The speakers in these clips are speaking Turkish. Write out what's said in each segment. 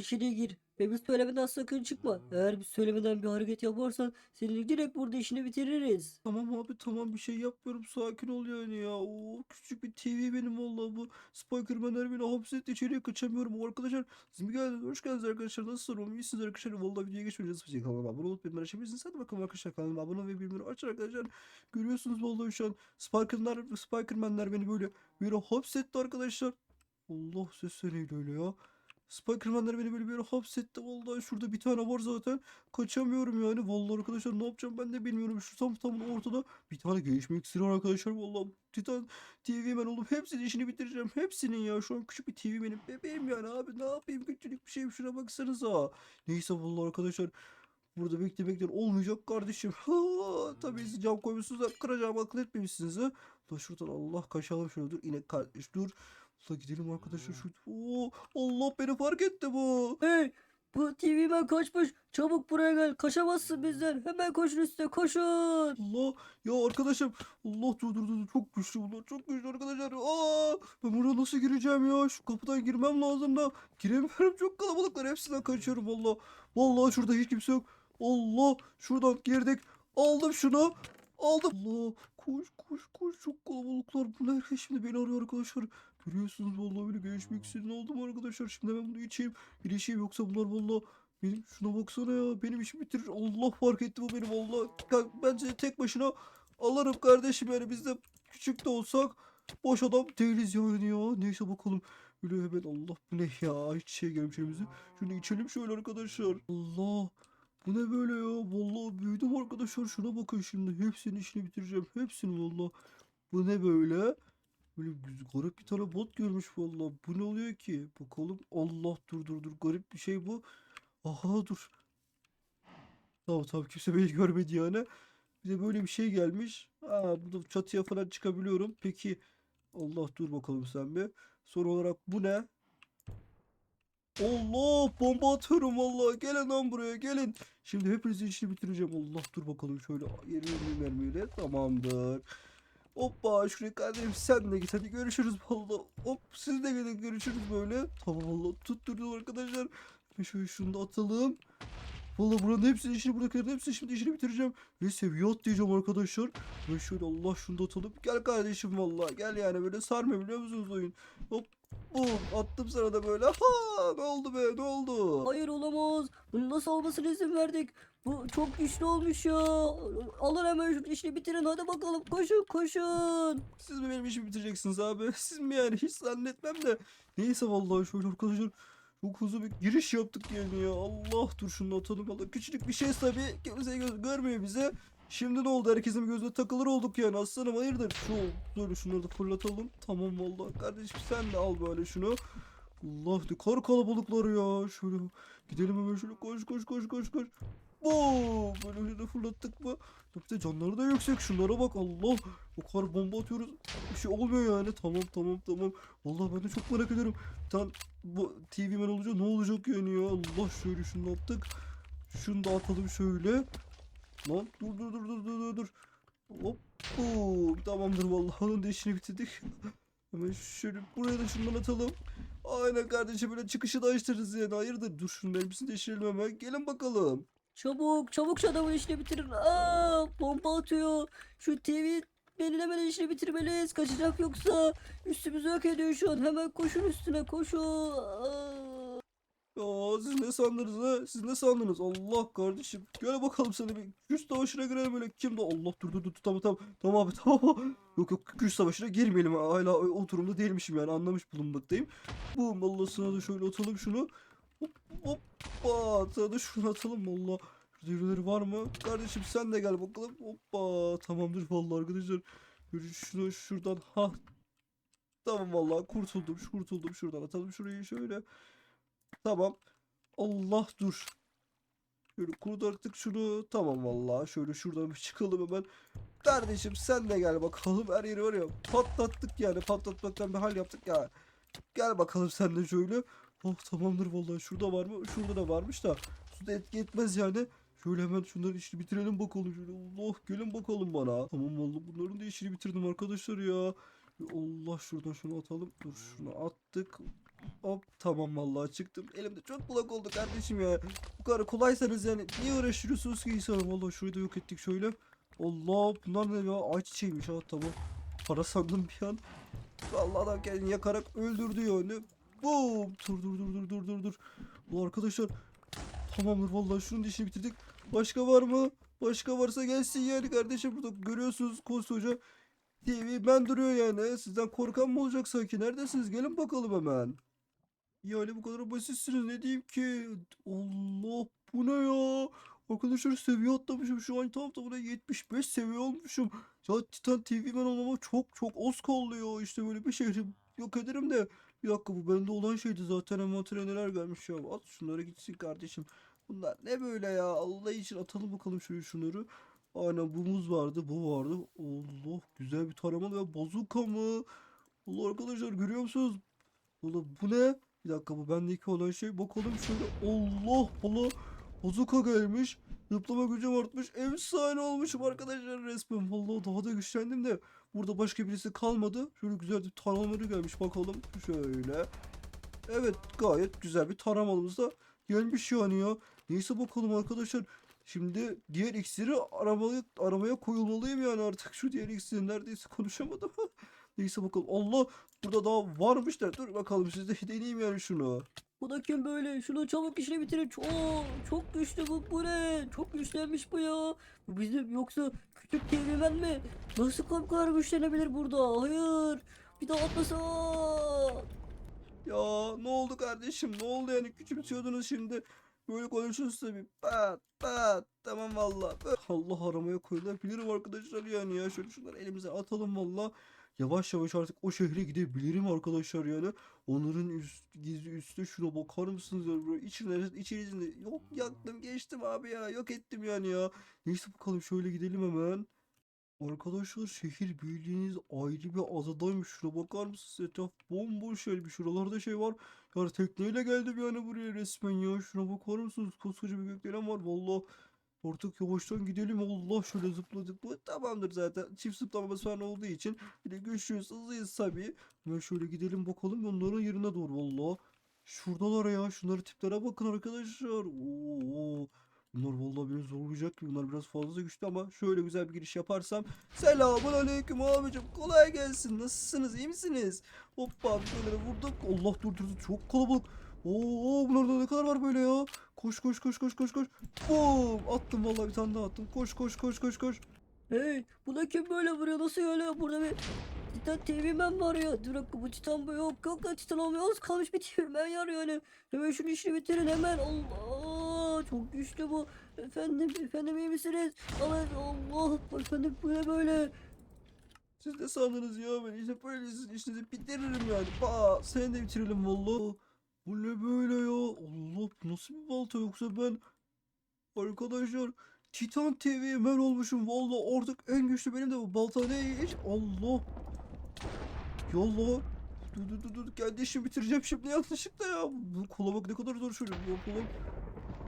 içeriye gir. Ve bir söylemeden sakın çıkma. Eğer bir söylemeden bir hareket yaparsan seni direkt burada işini bitiririz. Tamam abi tamam bir şey yapmıyorum sakin ol yani ya. Oo, küçük bir TV benim vallahi bu. Spikerman'ler beni hapsetti içeriye kaçamıyorum. Arkadaşlar siz mi geldiniz? Hoş geldiniz arkadaşlar. Nasılsınız? Umarım iyisiniz arkadaşlar. Vallahi videoya geçmeyeceğiz. Şey kanalıma abone olup bildirimleri açabilirsiniz. Hadi bakalım arkadaşlar kanalıma abone ve bildirimleri açın arkadaşlar. Görüyorsunuz vallahi şu an Spikerman'ler, Spikerman'ler beni böyle böyle hapsetti arkadaşlar. Allah ses neydi öyle ya. Spikerman'ler beni böyle bir hapsetti. Vallahi şurada bir tane var zaten. Kaçamıyorum yani. Vallahi arkadaşlar ne yapacağım ben de bilmiyorum. Şu tam tam ortada bir tane gelişme iksiri var arkadaşlar. Vallahi Titan TV ben olup hepsinin işini bitireceğim. Hepsinin ya. Şu an küçük bir TV benim bebeğim yani abi. Ne yapayım küçücük bir şeyim. Şuna baksanıza. Neyse vallahi arkadaşlar. Burada beklemekten olmayacak kardeşim. Ha, tabii siz cam koymuşsunuz da kıracağım akıl etmemişsiniz ha. Da şuradan Allah kaçalım şöyle dur. inek kardeş dur. Da gidelim arkadaşlar şu. Oo, Allah beni fark etti bu. Hey! Bu TV ben kaçmış. Çabuk buraya gel. Kaçamazsın bizden. Hemen koşun üstüne koşun. Allah ya arkadaşım. Allah dur dur dur çok güçlü bunlar çok güçlü arkadaşlar. Aa ben buraya nasıl gireceğim ya? Şu kapıdan girmem lazım da. Giremiyorum çok kalabalıklar. Hepsinden kaçıyorum valla vallahi şurada hiç kimse yok. Allah şuradan girdik. Aldım şunu. Aldım. Allah koş koş koş. Çok kalabalıklar bunlar. Herkes şimdi beni arıyor arkadaşlar görüyorsunuz vallahi böyle gelişmek istediğini oldum arkadaşlar. Şimdi ben bunu içeyim ilişeyim yoksa bunlar vallahi benim şuna baksana ya. Benim işimi bitirir. Allah fark etti bu benim Allah bence tek başına alırım kardeşim. Yani biz de küçük de olsak boş adam değiliz yani ya. Neyse bakalım. Öyle hemen Allah bu ne ya? Hiç şey gelmiş elimize. Şunu içelim şöyle arkadaşlar. Allah bu ne böyle ya? Vallahi büyüdüm arkadaşlar. Şuna bakın şimdi. Hepsinin işini bitireceğim. Hepsini vallahi. Bu ne böyle Böyle garip bir tane bot görmüş vallahi. Bu ne oluyor ki? Bakalım. Allah dur dur dur. Garip bir şey bu. Aha dur. Tamam tamam kimse beni görmedi yani. Bize böyle bir şey gelmiş. Aa burada çatıya falan çıkabiliyorum. Peki Allah dur bakalım sen bir. Soru olarak bu ne? Allah bomba atıyorum vallahi. Gelin lan buraya gelin. Şimdi hepinizin işini bitireceğim. Allah dur bakalım şöyle 20 mermiyle. Tamamdır. Hoppa şuraya kardeşim sen de git hadi görüşürüz valla. Hop siz de gelin görüşürüz böyle. Tamam valla tutturdum arkadaşlar. Şöyle şunu da atalım. Valla buranın hepsini işini buradakilerin hepsini şimdi işini bitireceğim. Ve seviye atlayacağım arkadaşlar. Ve şöyle Allah şunu da atalım. Gel kardeşim valla gel yani böyle sarmıyor biliyor musunuz oyun. Hop bum attım sana da böyle. Ha ne oldu be ne oldu? Hayır olamaz. Bunu nasıl olmasına izin verdik? Bu çok güçlü olmuş ya. Alın hemen şu işini bitirin. Hadi bakalım koşun koşun. Siz mi benim işimi bitireceksiniz abi? Siz mi yani? Hiç zannetmem de. Neyse vallahi şöyle arkadaşlar. Çok hızlı bir giriş yaptık yani ya. Allah dur şunu atalım. Valla küçücük bir şey tabii. Kimse göz görmüyor bize. Şimdi ne oldu? Herkesin gözüne takılır olduk yani. Aslanım hayırdır? Şu böyle şunları da fırlatalım. Tamam vallahi. Kardeşim sen de al böyle şunu. Allah de kar kalabalıkları ya. Şöyle gidelim hemen şöyle koş koş koş koş koş. Boom! Böyle öyle de fırlattık mı? De canları da yüksek. Şunlara bak Allah. O kadar bomba atıyoruz. Bir şey olmuyor yani. Tamam tamam tamam. Vallahi ben de çok merak ediyorum. Tan bu TV man olunca ne olacak yani ya? Allah şöyle şunu attık. Şunu da atalım şöyle. Lan dur dur dur dur dur dur. Hop. boom. Tamamdır vallahi onun işini bitirdik. Hemen şöyle buraya da şundan atalım. Aynen kardeşim böyle çıkışı da açtırırız yani. Hayırdır dur şunun elbisini değiştirelim hemen. Gelin bakalım. Çabuk çabuk şu adamın işini bitirin. Aa, bomba atıyor. Şu TV benim hemen işini bitirmeliyiz. Kaçacak yoksa. Üstümüzü yok ediyor şu an. Hemen koşun üstüne koşun. Aa. Ya siz ne sandınız ha? Siz ne sandınız? Allah kardeşim. Gel bakalım seni bir güç savaşına girelim böyle. Kimdi? Allah dur dur dur tamam tamam. Tamam abi tamam. Yok yok güç savaşına girmeyelim. Hala o, o durumda değilmişim yani anlamış bulunmaktayım. Bu Allah sana da şöyle atalım şunu. Hop hoppa. Sana da şunu atalım valla. Devreleri var mı? Kardeşim sen de gel bakalım. Hoppa. Tamamdır vallahi arkadaşlar. Şunu şuradan. Ha. Tamam vallahi kurtuldum. Kurtuldum şuradan. Atalım şurayı şöyle. Tamam. Allah dur. Şöyle kurtardık şunu. Tamam vallahi. Şöyle şuradan bir çıkalım hemen. Kardeşim sen de gel bakalım. Her yeri var ya patlattık yani. Patlatmaktan bir hal yaptık ya. Gel bakalım sen de şöyle. Oh tamamdır vallahi. Şurada var mı? Şurada da varmış da. Suda etki etmez yani. Şöyle hemen şunların işini bitirelim bakalım. Şöyle Allah gelin bakalım bana. Tamam vallahi bunların da işini bitirdim arkadaşlar ya. Allah şuradan şunu atalım. Dur şunu attık. Hop tamam vallahi çıktım. Elimde çok kulak oldu kardeşim ya. Bu kadar kolaysanız yani niye uğraşıyorsunuz ki insanım? Vallahi şurayı da yok ettik şöyle. Allah bunlar ne ya? Ayçiçeğiymiş ha tamam. Para sandım bir an. Vallahi adam kendini yakarak öldürdü yani. Boom. Dur dur dur dur dur dur dur. Bu arkadaşlar tamamdır vallahi şunun işini bitirdik. Başka var mı? Başka varsa gelsin yani kardeşim burada görüyorsunuz koskoca TV ben duruyor yani. Sizden korkan mı olacak sanki? Neredesiniz? Gelin bakalım hemen. Yani bu kadar basitsiniz ne diyeyim ki? Allah bu ne ya? Arkadaşlar seviye atlamışım şu an tam tamına 75 seviye olmuşum. Ya Titan TV ben olmama çok çok az kalıyor. İşte böyle bir şehri yok ederim de. Bir dakika bu bende olan şeydi zaten envantere neler gelmiş ya. At şunları gitsin kardeşim. Bunlar ne böyle ya? Allah için atalım bakalım şöyle şunları. Aynen bu muz vardı, bu vardı. Allah güzel bir taramalı ve bazuka mı? Allah arkadaşlar görüyor musunuz? Allah bu ne? Bir dakika bu bendeki olan şey. Bakalım şöyle. Allah Allah. Bazuka gelmiş. Zıplama gücüm artmış. Efsane olmuşum arkadaşlar resmen. Vallahi daha da güçlendim de. Burada başka birisi kalmadı. Şöyle güzel bir taramaları gelmiş bakalım. Şöyle. Evet gayet güzel bir taramalımız da gelmiş yani ya. Neyse bakalım arkadaşlar. Şimdi diğer iksiri aramaya, aramaya koyulmalıyım yani artık. Şu diğer iksiri neredeyse konuşamadım. Neyse bakalım. Allah burada daha varmış da. Dur bakalım siz de deneyeyim yani şunu. Bu da kim böyle? Şunu çabuk işini bitirin. Çok, çok güçlü bu. Bu ne? Çok güçlenmiş bu ya. Bu bizim yoksa küçük TV'men mi? Nasıl kadar güçlenebilir burada? Hayır. Bir daha atmasa. Ya ne oldu kardeşim? Ne oldu yani? Küçümsüyordunuz şimdi. Böyle konuşuyorsunuz tabii. Pat pat. Tamam valla. Allah aramaya koyulabilirim arkadaşlar yani ya. Şöyle şunları elimize atalım valla. Yavaş yavaş artık o şehre gidebilirim arkadaşlar yani. Onların üst, gizli üstü şuna bakar mısınız ya? Böyle içine, içerisinde yok yaktım geçtim abi ya. Yok ettim yani ya. Neyse bakalım şöyle gidelim hemen. Arkadaşlar şehir bildiğiniz ayrı bir adadaymış. Şuna bakar mısınız? Etraf bomboş yani. Şuralarda şey var. Ya tekneyle geldim yani buraya resmen ya. Şuna bakar mısınız? Koskoca bir gökdelen var. Vallahi artık yavaştan gidelim. Allah şöyle zıpladık. Bu tamamdır zaten. Çift zıplamamız falan olduğu için. Bir de güçlüyüz, hızlıyız tabii. Hemen şöyle gidelim bakalım onların yerine doğru valla. Şuradalar ya. Şunları tiplere bakın arkadaşlar. Oo. Bunlar vallahi beni zorlayacak gibi. Bunlar biraz fazla güçlü ama şöyle güzel bir giriş yaparsam. Selamun aleyküm abicim. Kolay gelsin. Nasılsınız? iyi misiniz? Hoppa bir vurduk. Allah dur dur dur. Çok kalabalık. Oo bunlarda ne kadar var böyle ya? Koş koş koş koş koş koş. Boom! Attım vallahi bir tane daha attım. Koş koş koş koş koş. Hey, bu da kim böyle buraya nasıl öyle? Burada bir Titan TV'men var ya. Dur dakika bu Titan bu yok. Yok lan Titan olmuyor. Kalmış bir TV'men var yani. Hemen şunu işini bitirin hemen. Allah çok güçlü bu. Efendim efendim iyi misiniz? Allah Allah efendim bu ne böyle? Siz ne sandınız ya? Ben işte böyle sizin işinizi bitiririm yani. Pa, seni de bitirelim vallahi. Bu ne böyle ya? Allah nasıl bir balta yoksa ben arkadaşlar Titan TV ben olmuşum vallahi artık en güçlü benim de bu balta neymiş? Allah. Yallah. Dur dur dur kendi işimi bitireceğim şimdi yanlışlıkla ya. Bu kola bak ne kadar zor şöyle. Bu kola.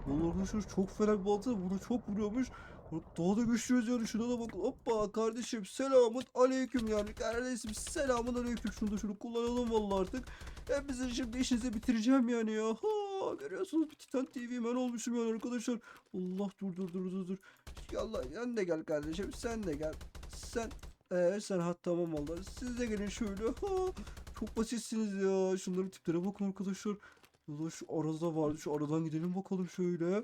Arkadaşlar çok fena bir balta. Bunu çok vuruyormuş. Bak Daha da güçlüyüz yani şuna da bakın. Hoppa kardeşim selamun aleyküm yani. Kardeşim selamun aleyküm. Şunu da şunu kullanalım vallahi artık. Hepinizin şimdi işinizi bitireceğim yani ya. Ha, görüyorsunuz bir Titan TV ben olmuşum yani arkadaşlar. Allah dur dur dur dur dur. Yallah sen de gel kardeşim sen de gel. Sen ee, sen ha tamam vallahi. Siz de gelin şöyle. Ha, çok basitsiniz ya. Şunların tiplere bakın arkadaşlar. Valla şu arada vardı. Şu aradan gidelim bakalım şöyle.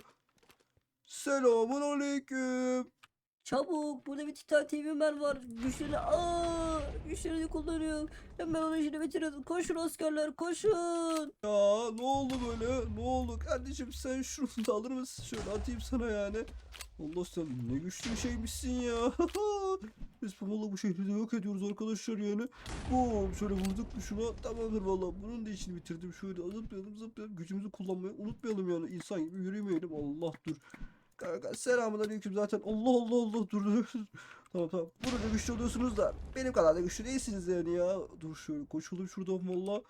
Selamun aleyküm. Çabuk burada bir Titan TV'men var. Güçlerini aa güçlerini kullanıyor. Hemen onun işini bitirin. Koşun askerler koşun. Ya ne oldu böyle? Ne oldu? Kardeşim sen şunu da alır mısın? Şöyle atayım sana yani. Allah sen ne güçlü bir şeymişsin ya. Resmen valla bu şehri de yok ediyoruz arkadaşlar yani. Boom şöyle vurduk mu şuna tamamdır valla. Bunun da işini bitirdim. Şöyle zıplayalım zıplayalım. Gücümüzü kullanmayı unutmayalım yani. İnsan gibi yürümeyelim. Allah dur. Kanka selamun aleyküm zaten. Allah Allah Allah dur tamam tamam. Burada güçlü oluyorsunuz da benim kadar da güçlü değilsiniz yani ya. Dur şöyle koşalım şuradan valla.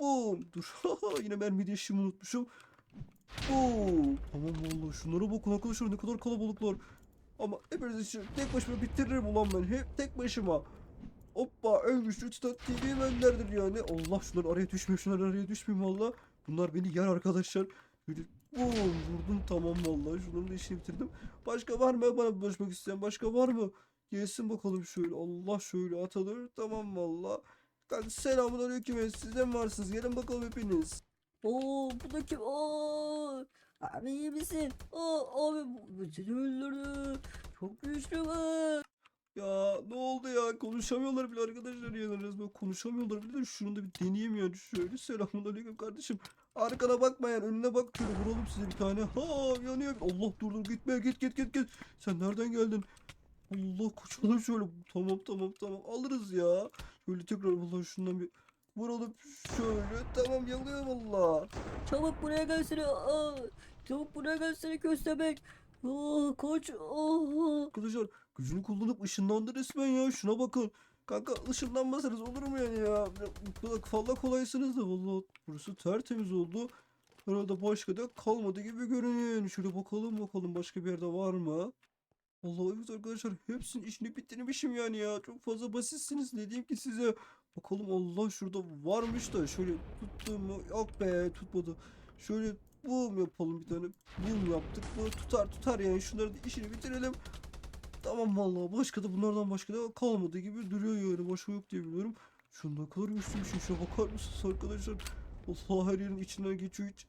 Boom. Dur. Yine mermi değişimi unutmuşum. Boom. Tamam vallahi şunlara bakın arkadaşlar ne kadar kalabalıklar. Ama hepiniz için tek başıma bitiririm ulan ben. Hep tek başıma. Hoppa en güçlü Titan TV benlerdir yani. Allah şunlar araya düşmeyeyim şunlar araya düşmeyeyim valla. Bunlar beni yer arkadaşlar. Boom vurdum tamam vallahi şunların işini bitirdim. Başka var mı bana bulaşmak isteyen başka var mı? Gelsin bakalım şöyle Allah şöyle atılır tamam valla. Kanka selamun aleyküm siz de mi varsınız gelin bakalım hepiniz. Oo bu da kim? Oo. Abi iyi misin? Oo abi bu, seni öldürdü. Çok güçlü bu. Ya ne oldu ya? Konuşamıyorlar bile arkadaşlar ya resmen konuşamıyorlar bile şunu da bir deneyeyim yani şöyle selamun aleyküm kardeşim. Arkana bakmayan önüne bak. Şöyle vuralım size bir tane. Ha yanıyor. Allah dur dur. Gitme. Git git git git. Sen nereden geldin? Allah kaçalım şöyle. Tamam tamam tamam. Alırız ya. Şöyle tekrar vallahi şundan bir vuralım. Şöyle. Tamam yanıyor valla Çabuk buraya gelsene. Aa, buraya gelsene köstebek. Aa, kaç. Aa. arkadaşlar gücünü kullanıp ışınlandı resmen ya şuna bakın Kanka ışınlanmasanız olur mu yani ya? Bu kadar fazla kolaysınız da vallahi burası tertemiz oldu. Herhalde başka da kalmadı gibi görünüyor. Yani Şöyle bakalım bakalım başka bir yerde var mı? Vallahi evet arkadaşlar hepsinin işini bitirmişim yani ya. Çok fazla basitsiniz ne diyeyim ki size. Bakalım Allah şurada varmış da şöyle tuttu mu? Yok be tutmadı. Şöyle boom yapalım bir tane. Boom yaptık. Bu tutar tutar yani şunların da işini bitirelim. Tamam vallahi başka da bunlardan başka da kalmadı gibi duruyor yani başka yok diye biliyorum. Şu ne kadar bir şey şuna bakar mısınız arkadaşlar? Allah her yerin içinden geçiyor hiç.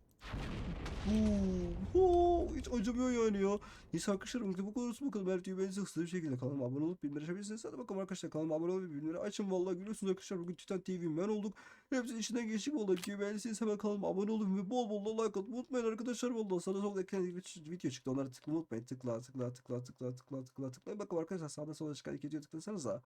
Boom. Hoo, hiç acımıyor yani ya. Neyse arkadaşlar bu kadar olsun bakalım. Her videoyu beğenirseniz hızlı bir şekilde kanalıma abone olup bildirim açabilirsiniz. Hadi bakalım arkadaşlar kanalıma abone olup bildirimleri açın. Vallahi gülüyorsunuz arkadaşlar. Bugün Titan TV ben olduk. Hepsinin içinden geçtik. Vallahi videoyu beğendiyseniz hemen kanalıma abone olun ve bol bol da like atmayı unutmayın arkadaşlar. Vallahi sağda solda ekran video çıktı. Onları tıklamayı unutmayın. Tıkla tıkla tıkla tıkla tıkla tıkla tıkla. Bakın arkadaşlar sağda solda çıkan iki video tıklasanıza.